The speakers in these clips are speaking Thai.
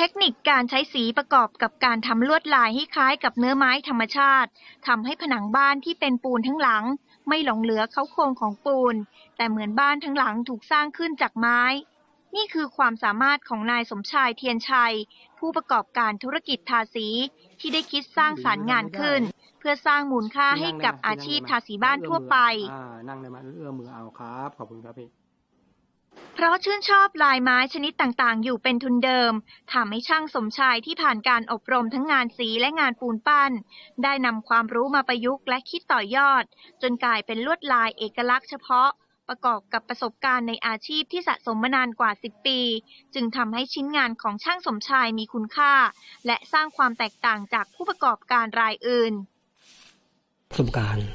เทคนิคการใช้สีประกอบกับการทำลวดลายให้คล้ายกับเนื้อไม้ธรรมชาติทำให้ผนังบ้านที่เป็นปูนทั้งหลัง ไม่หลงเหลือเขาโครงของปูน แต่เหมือนบ้านทั้งหลังถูกสร้างขึ้นจากไม้ นี่คือความสามารถของนายสมชายเทียนชัย ผู้ประกอบการธุรกิจทาสีที่ได้คิดสร้างสารรค์งานขึ้น เพื่อสร้างมูลค่าให้กับอาชีพทาสีบ้านทั่วไปนั่งได้ไหมเอื้อมือเอาครับขอบคุณครับพี่ เพราะชื่นชอบลายไม้ชนิดต่างๆ อยู่เป็นทุนเดิมทำให้ช่างสมชายที่ผ่านการอบรมทั้งงานสีและงานปูนปั้น ได้นำความรู้มาประยุกต์และคิดต่อยอด จนกลายเป็นลวดลายเอกลักษณ์เฉพาะ ประกอบกับประสบการณ์ในอาชีพที่สะสมมานานกว่า 10 ปี จึงทำให้ชิ้นงานของช่างสมชายมีคุณค่า และสร้างความแตกต่างจากผู้ประกอบการรายอื่นประสบการณ์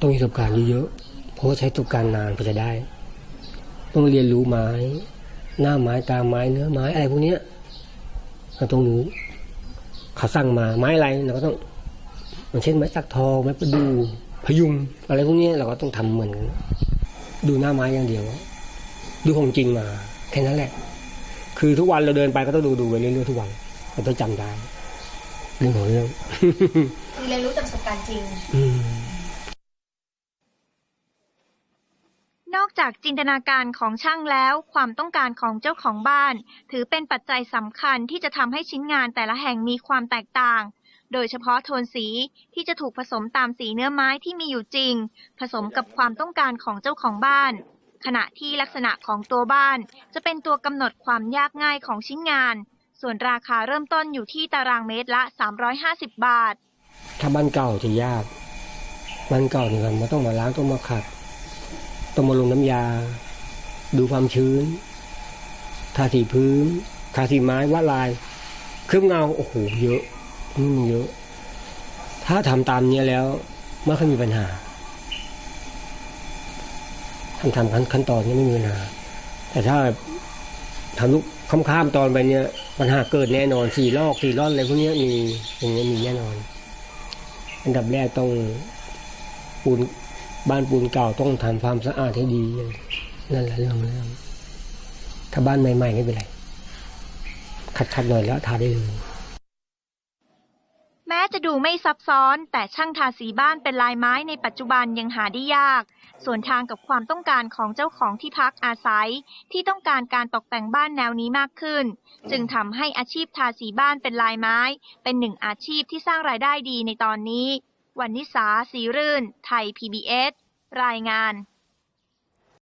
ต้องมีประสบการณ์เยอะๆเพราะว่าใช้ประสบการณ์นานกว่าจะได้ ต้องเรียนรู้ไม้ หน้าไม้ตาไม้เนื้อไม้อะไรพวกเนี้ยเราต้องรู้เขาสั่งมาไม้อะไรเราก็ต้องอย่างเช่นไม้สักทองไม้ประดู่พยุงอะไรพวกเนี้ยเราก็ต้องทำเหมือนกันดูหน้าไม้อย่างเดียว ดูของจริงมาแค่นั้นแหละ คือทุกวันเราเดินไปก็ต้องดูดูไปเรื่อยๆทุกวันเราต้องจำได้เรื่องของเรื่องเรียนรู้จากประสบการณ์จริง อืม น อกจากจินตนาการของช่างแล้ว ความต้องการของเจ้าของบ้าน ถือเป็นปัจจัยสำคัญที่จะทำให้ชิ้นงานแต่ละแห่งมีความแตกต่าง โดยเฉพาะโทนสีที่จะถูกผสมตามสีเนื้อไม้ที่มีอยู่จริง ผสมกับความต้องการของเจ้าของบ้าน ขณะที่ลักษณะของตัวบ้าน จะเป็นตัวกำหนดความยากง่ายของชิ้นงาน ส่วนราคาเริ่มต้นอยู่ที่ตารางเมตรละ 350 บาท ถ้าบ้านเก่าจะยาก บ้านเก่าเนี่ยมันต้องมาล้างต้องมาขัด ต้องมาลงน้ำยา ดูความชื้น ทาสีพื้น ทาสีไม้วาดลาย เครื่องเงาโอ้โหเยอะนี่มันเยอะ ถ้าทำตามเนี้ยแล้วไม่ค่อยมีปัญหาทำทำขั้นขั้นตอนนี้ไม่มีปัญหา แต่ถ้าทำลุกข้ามๆตอนไปเนี้ยปัญหาเกิดแน่นอนสี่ลอกสี่ร่อนอะไรพวกนี้มีอย่างเงี้ยมีแน่นอน อันดับแรกต้องปูน บ้านปูนเก่าต้องทำความสะอาดให้ดีนั่นแหละเรื่องเรื่องถ้าบ้านใหม่ๆไม่เป็นไรขัดขัดๆหน่อยแล้วทาได้เลยแม้จะดูไม่ซับซ้อน แต่ช่างทาสีบ้านเป็นลายไม้ในปัจจุบันยังหาได้ยากส่วนทางกับความต้องการของเจ้าของที่พักอาศัย ที่ต้องการการตกแต่งบ้านแนวนี้มากขึ้น จึงทำให้อาชีพทาสีบ้านเป็นลายไม้ เป็นหนึ่งอาชีพที่สร้างรายได้ดีในตอนนี้ วันนิสาสีรื่น ไทย PBS รายงาน